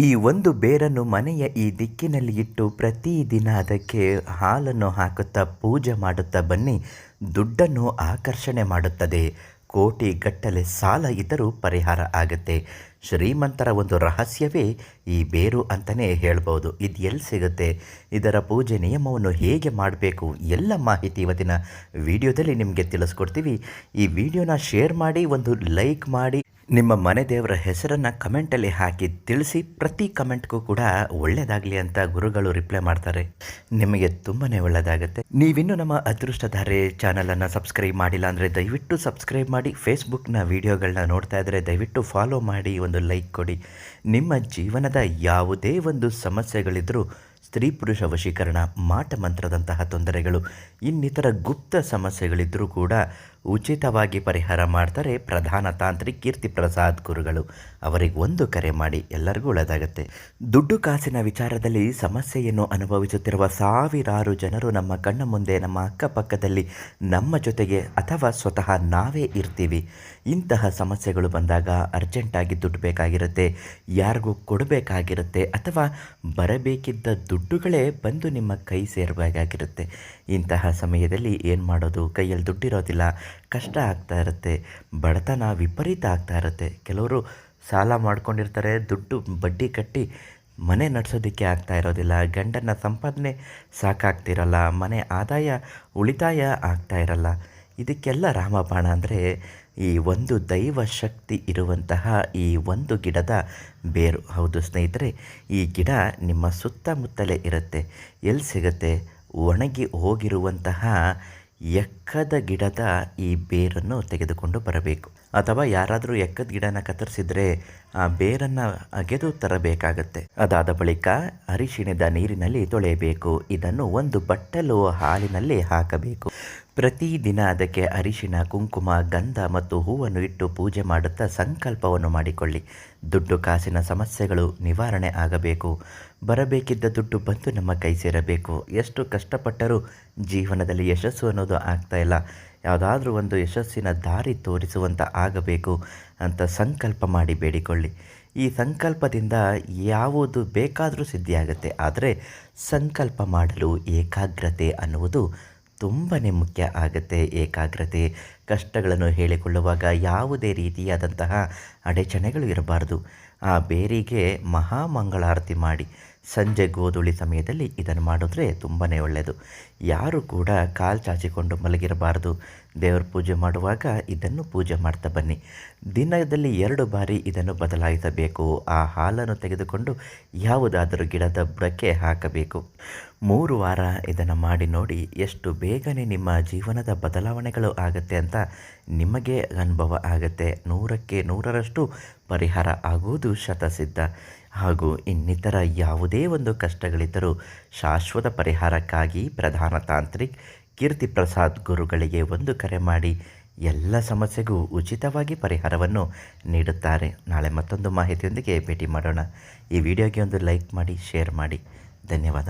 ಈ ಒಂದು ಬೇರನ್ನು ಮನೆಯ ಈ ದಿಕ್ಕಿನಲ್ಲಿ ಇಟ್ಟು ಪ್ರತಿದಿನ ಅದಕ್ಕೆ ಹಾಲನ್ನು ಹಾಕುತ್ತಾ ಪೂಜೆ ಮಾಡುತ್ತಾ ಬನ್ನಿ. ದುಡ್ಡನ್ನು ಆಕರ್ಷಣೆ ಮಾಡುತ್ತದೆ. ಕೋಟಿ ಗಟ್ಟಲೆ ಸಾಲ ಇದ್ದರೂ ಪರಿಹಾರ ಆಗುತ್ತೆ. ಶ್ರೀಮಂತರ ಒಂದು ರಹಸ್ಯವೇ ಈ ಬೇರು ಅಂತಲೇ ಹೇಳ್ಬೋದು. ಇದು ಎಲ್ಲಿ ಸಿಗುತ್ತೆ? ಇದರ ಪೂಜೆ ನಿಯಮವನ್ನು ಹೇಗೆ ಮಾಡಬೇಕು? ಎಲ್ಲ ಮಾಹಿತಿ ಇವತ್ತಿನ ವಿಡಿಯೋದಲ್ಲಿ ನಿಮಗೆ ತಿಳಿಸ್ಕೊಡ್ತೀವಿ. ಈ ವಿಡಿಯೋನ ಶೇರ್ ಮಾಡಿ, ಒಂದು ಲೈಕ್ ಮಾಡಿ ನಿಮ್ಮ ಮನೆ ದೇವರ ಹೆಸರನ್ನು ಕಮೆಂಟಲ್ಲಿ ಹಾಕಿ ತಿಳಿಸಿ ಪ್ರತಿ ಕಮೆಂಟ್ಗೂ ಕೂಡ ಒಳ್ಳೆಯದಾಗಲಿ ಅಂತ ಗುರುಗಳು ರಿಪ್ಲೈ ಮಾಡ್ತಾರೆ. ನಿಮಗೆ ತುಂಬಾ ಒಳ್ಳೆಯದಾಗುತ್ತೆ ನೀವಿನ್ನೂ ನಮ್ಮ ಅದೃಷ್ಟಧಾರೆ ಚಾನಲನ್ನು ಸಬ್ಸ್ಕ್ರೈಬ್ ಮಾಡಿಲ್ಲ ಅಂದರೆ ದಯವಿಟ್ಟು ಸಬ್ಸ್ಕ್ರೈಬ್ ಮಾಡಿ ಫೇಸ್ಬುಕ್ನ ವಿಡಿಯೋಗಳನ್ನ ನೋಡ್ತಾ ಇದ್ದರೆ ದಯವಿಟ್ಟು ಫಾಲೋ ಮಾಡಿ, ಒಂದು ಲೈಕ್ ಕೊಡಿ. ನಿಮ್ಮ ಜೀವನದ ಯಾವುದೇ ಒಂದು ಸಮಸ್ಯೆಗಳಿದ್ದರೂ ಸ್ತ್ರೀ ಪುರುಷ ವಶೀಕರಣ, ಮಾಟ ಮಂತ್ರದಂತಹ ತೊಂದರೆಗಳು, ಇನ್ನಿತರ ಗುಪ್ತ ಸಮಸ್ಯೆಗಳಿದ್ದರೂ ಕೂಡ ಉಚಿತವಾಗಿ ಪರಿಹಾರ ಮಾಡ್ತಾರೆ ಪ್ರಧಾನ ತಾಂತ್ರಿಕ್ ಕೀರ್ತಿ ಪ್ರಸಾದ್ ಗುರುಗಳು. ಅವರಿಗೆ ಒಂದು ಕರೆ ಮಾಡಿ ಎಲ್ಲರಿಗೂ ಒಳ್ಳೆಯದಾಗುತ್ತೆ ದುಡ್ಡು ಕಾಸಿನ ವಿಚಾರದಲ್ಲಿ ಸಮಸ್ಯೆಯನ್ನು ಅನುಭವಿಸುತ್ತಿರುವ ಸಾವಿರಾರು ಜನರು ನಮ್ಮ ಕಣ್ಣ ಮುಂದೆ, ನಮ್ಮ ಅಕ್ಕಪಕ್ಕದಲ್ಲಿ, ನಮ್ಮ ಜೊತೆಗೆ ಅಥವಾ ಸ್ವತಃ ನಾವೇ ಇರ್ತೀವಿ. ಇಂತಹ ಸಮಸ್ಯೆಗಳು ಬಂದಾಗ ಅರ್ಜೆಂಟಾಗಿ ದುಡ್ಡು ಬೇಕಾಗಿರುತ್ತೆ, ಯಾರಿಗೂ ಕೊಡಬೇಕಾಗಿರುತ್ತೆ ಅಥವಾ ಬರಬೇಕಿದ್ದ ದುಡ್ಡುಗಳೇ ಬಂದು ನಿಮ್ಮ ಕೈ ಸೇರಬೇಕಾಗಿರುತ್ತೆ. ಇಂತಹ ಸಮಯದಲ್ಲಿ ಏನು ಮಾಡೋದು? ಕೈಯಲ್ಲಿ ದುಡ್ಡಿರೋದಿಲ್ಲ. ಕಷ್ಟ ಆಗ್ತಾ ಇರುತ್ತೆ, ಬಡತನ ವಿಪರೀತ ಆಗ್ತಾ ಇರುತ್ತೆ. ಕೆಲವರು ಸಾಲ ಮಾಡ್ಕೊಂಡಿರ್ತಾರೆ, ದುಡ್ಡು ಬಡ್ಡಿ ಕಟ್ಟಿ ಮನೆ ನಡೆಸೋದಕ್ಕೆ ಆಗ್ತಾ ಇರೋದಿಲ್ಲ, ಗಂಡನ ಸಂಪಾದನೆ ಸಾಕಾಗ್ತಿರಲ್ಲ, ಮನೆ ಆದಾಯ ಉಳಿತಾಯ ಆಗ್ತಾ ಇರಲ್ಲ. ಇದಕ್ಕೆಲ್ಲ ರಾಮಬಾಣ ಅಂದರೆ ಈ ಒಂದು ದೈವ ಶಕ್ತಿ ಇರುವಂತಹ ಈ ಒಂದು ಗಿಡದ ಬೇರು. ಹೌದು ಸ್ನೇಹಿತರೆ, ಈ ಗಿಡ ನಿಮ್ಮ ಸುತ್ತಮುತ್ತಲೇ ಇರುತ್ತೆ. ಎಲ್ಲಿ ಸಿಗುತ್ತೆ? ಒಣಗಿ ಹೋಗಿರುವಂತಹ ಎಕ್ಕದ ಗಿಡದ ಈ ಬೇರನ್ನು ತೆಗೆದುಕೊಂಡು ಬರಬೇಕು. ಅಥವಾ ಯಾರಾದರೂ ಎಕ್ಕದ ಗಿಡನ ಕತ್ತರಿಸಿದ್ರೆ ಆ ಬೇರನ್ನು ಅಗೆದು ತರಬೇಕಾಗತ್ತೆ. ಅದಾದ ಬಳಿಕ ಅರಿಶಿಣದ ನೀರಿನಲ್ಲಿ ತೊಳೆಯಬೇಕು. ಇದನ್ನು ಒಂದು ಬಟ್ಟಲು ಹಾಲಿನಲ್ಲಿ ಹಾಕಬೇಕು. ಪ್ರತಿದಿನ ಅದಕ್ಕೆ ಅರಿಶಿಣ ಕುಂಕುಮ, ಗಂಧ ಮತ್ತು ಹೂವನ್ನು ಇಟ್ಟು ಪೂಜೆ ಮಾಡುತ್ತಾ ಸಂಕಲ್ಪವನ್ನು ಮಾಡಿಕೊಳ್ಳಿ. ದುಡ್ಡು, ಕಾಸಿನ ಸಮಸ್ಯೆಗಳು ನಿವಾರಣೆ ಆಗಬೇಕು. ಬರಬೇಕಿದ್ದ ದುಡ್ಡು ಬಂದು ನಮ್ಮ ಕೈ ಸೇರಬೇಕು. ಎಷ್ಟು ಕಷ್ಟಪಟ್ಟರೂ ಜೀವನದಲ್ಲಿ ಯಶಸ್ಸು ಅನ್ನೋದು ಆಗ್ತಾ ಇಲ್ಲ. ಯಾವುದಾದ್ರೂ ಒಂದು ಯಶಸ್ಸಿನ ದಾರಿ ತೋರಿಸುವಂತ ಆಗಬೇಕು ಅಂತ ಸಂಕಲ್ಪ ಮಾಡಿ ಬೇಡಿಕೊಳ್ಳಿ. ಈ ಸಂಕಲ್ಪದಿಂದ ಯಾವುದು ಬೇಕಾದರೂ ಸಿದ್ಧಿಯಾಗುತ್ತೆ. ಆದರೆ ಸಂಕಲ್ಪ ಮಾಡಲು ಏಕಾಗ್ರತೆ ಅನ್ನುವುದು ತುಂಬಾ ಮುಖ್ಯ ಆಗುತ್ತೆ ಏಕಾಗ್ರತೆ, ಕಷ್ಟಗಳನ್ನು ಹೇಳಿಕೊಳ್ಳುವಾಗ ಯಾವುದೇ ರೀತಿಯಾದಂತಹ ಅಡೆಚಣೆಗಳು ಇರಬಾರ್ದು. ಆ ಬೇರಿಗೆ ಮಹಾಮಂಗಳಾರತಿ ಮಾಡಿ, ಸಂಜೆ ಗೋಧುಳಿ ಸಮಯದಲ್ಲಿ ಇದನ್ನು ಮಾಡಿದ್ರೆ ತುಂಬಾ ಒಳ್ಳೆಯದು ಯಾರು ಕೂಡ ಕಾಲು ಚಾಚಿಕೊಂಡು ಮಲಗಿರಬಾರ್ದು. ದೇವರ ಪೂಜೆ ಮಾಡುವಾಗ ಇದನ್ನು ಪೂಜೆ ಮಾಡ್ತಾ ಬನ್ನಿ. ದಿನದಲ್ಲಿ ಎರಡು ಬಾರಿ ಇದನ್ನು ಬದಲಾಯಿಸಬೇಕು. ಆ ಹಾಲನ್ನು ತೆಗೆದುಕೊಂಡು ಯಾವುದಾದರೂ ಗಿಡದ ಬುಡಕ್ಕೆ ಹಾಕಬೇಕು. ಮೂರು ವಾರ ಇದನ್ನು ಮಾಡಿ ನೋಡಿ ಎಷ್ಟು ಬೇಗನೆ ನಿಮ್ಮ ಜೀವನದ ಬದಲಾವಣೆಗಳು ಆಗುತ್ತೆ ಅಂತ ನಿಮಗೆ ಅನುಭವ ಆಗುತ್ತೆ. ನೂರಕ್ಕೆ ನೂರರಷ್ಟು ಪರಿಹಾರ ಆಗುವುದು ಶತಸಿದ್ಧ. ಹಾಗೂ ಇನ್ನಿತರ ಯಾವುದೇ ಒಂದು ಕಷ್ಟಗಳಿದ್ದರೂ ಶಾಶ್ವತ ಪರಿಹಾರಕ್ಕಾಗಿ ಪ್ರಧಾನ ತಾಂತ್ರಿಕ್ ಕೀರ್ತಿ ಪ್ರಸಾದ್ ಗುರುಗಳಿಗೆ ಒಂದು ಕರೆ ಮಾಡಿ ಎಲ್ಲ ಸಮಸ್ಯೆಗೂ ಉಚಿತವಾಗಿ ಪರಿಹಾರವನ್ನು ನೀಡುತ್ತಾರೆ. ನಾಳೆ ಮತ್ತೊಂದು ಮಾಹಿತಿಯೊಂದಿಗೆ ಭೇಟಿ ಮಾಡೋಣ. ಈ ವಿಡಿಯೋಗೆ ಒಂದು ಲೈಕ್ ಮಾಡಿ, ಶೇರ್ ಮಾಡಿ. ಧನ್ಯವಾದ.